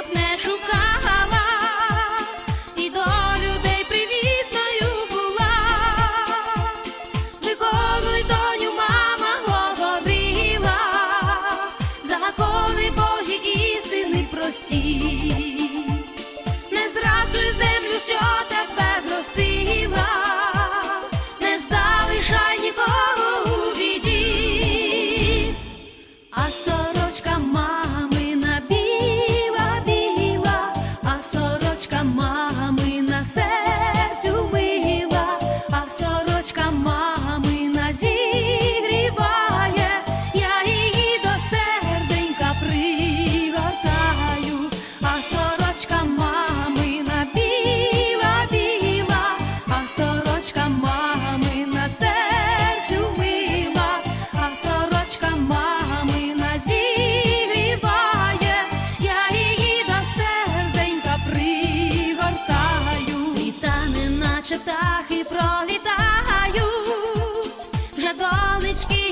жінок не шукала, і до людей привітною була, Виконуй доню мама говорила, закони Божі істини прості, не зраджуй землю, що тебе зростила.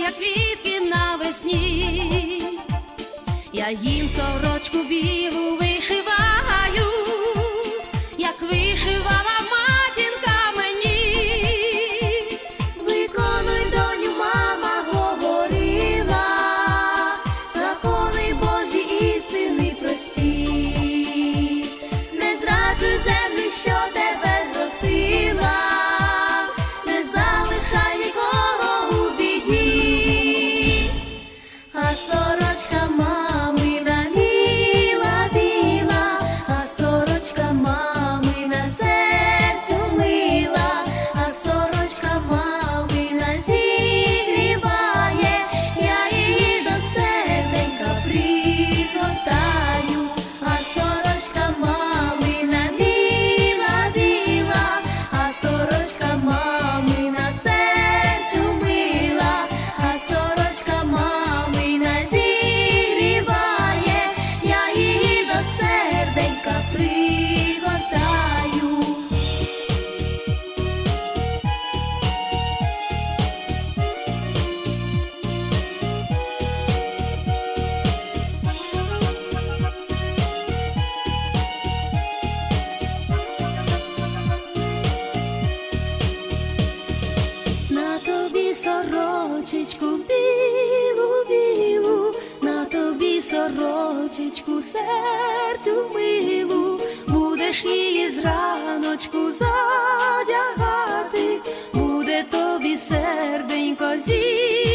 як квітки навесні, я їм сорочку білу вишиваю. сорочечку, білу, білу, на тобі сорочечку, серцю милу, будеш її зраночку задягати, буде тобі серденько зі.